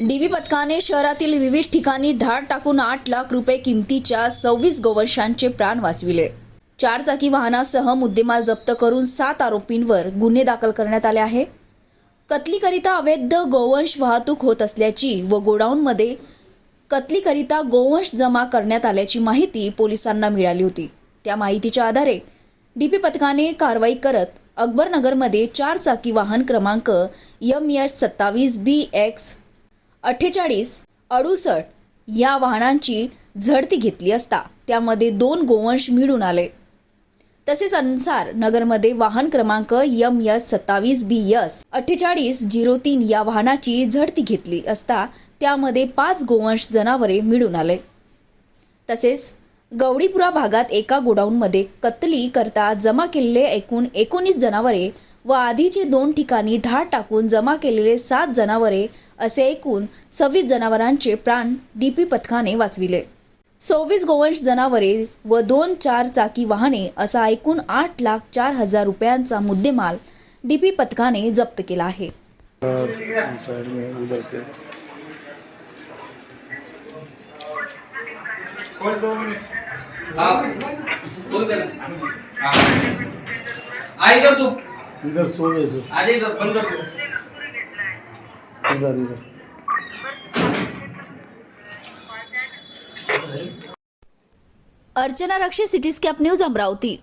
DB पथकाने शहरातील विविध ठिकाणी धाड टाकून आठ लाख रुपये किमतीच्या सव्वीस गोवंशांचे प्राण वाचविले. चार चाकी वाहनासह मुद्देमाल जप्त करून सात आरोपींवर गुन्हे दाखल करण्यात आले आहे. कतलीकरिता अवैध गोवंश वाहतूक होत असल्याची व गोडाऊनमध्ये कतलीकरिता गोवंश जमा करण्यात आल्याची माहिती पोलिसांना मिळाली होती. त्या माहितीच्या आधारे डीपी पथकाने कारवाई करत अकबरनगरमध्ये चार चाकी वाहन क्रमांक यम यश सत्तावीस बी एक्स अठ्ठेचाळीस अडुसष्ट या वाहनांची झडती घेतली असता त्यामध्ये दोन गोवंश मिळून आले. तसेच अनुसार नगरमध्ये वाहन क्रमांक यम यस सत्तावीस बी यस अठ्ठेचाळीस झिरो तीन या वाहनाची झडती घेतली असता त्यामध्ये पाच गोवंश जनावरे मिळून आले. तसेच गवडीपुरा भागात एका गोडाऊनमध्ये कत्तली करता जमा केलेले एकूण एकोणीस जनावरे व आधीचे दोन ठिकाणी धाड टाकून जमा केलेले सात जनावरे असे एकूण सव्वीस जनावरांचे प्राण डीपी पथकाने वाचविले. सव्वीस गोवंश जनावरे व दोन चार चाकी वाहने असा एकूण आठ लाख चार हजार रुपयांचा मुद्देमाल डीपी पथकाने जप्त केला आहे. इधर तू इधर सो गए से आ जा इधर बंद कर. अर्चना रक्षे सिटी स्कॅप न्यूज अमरावती.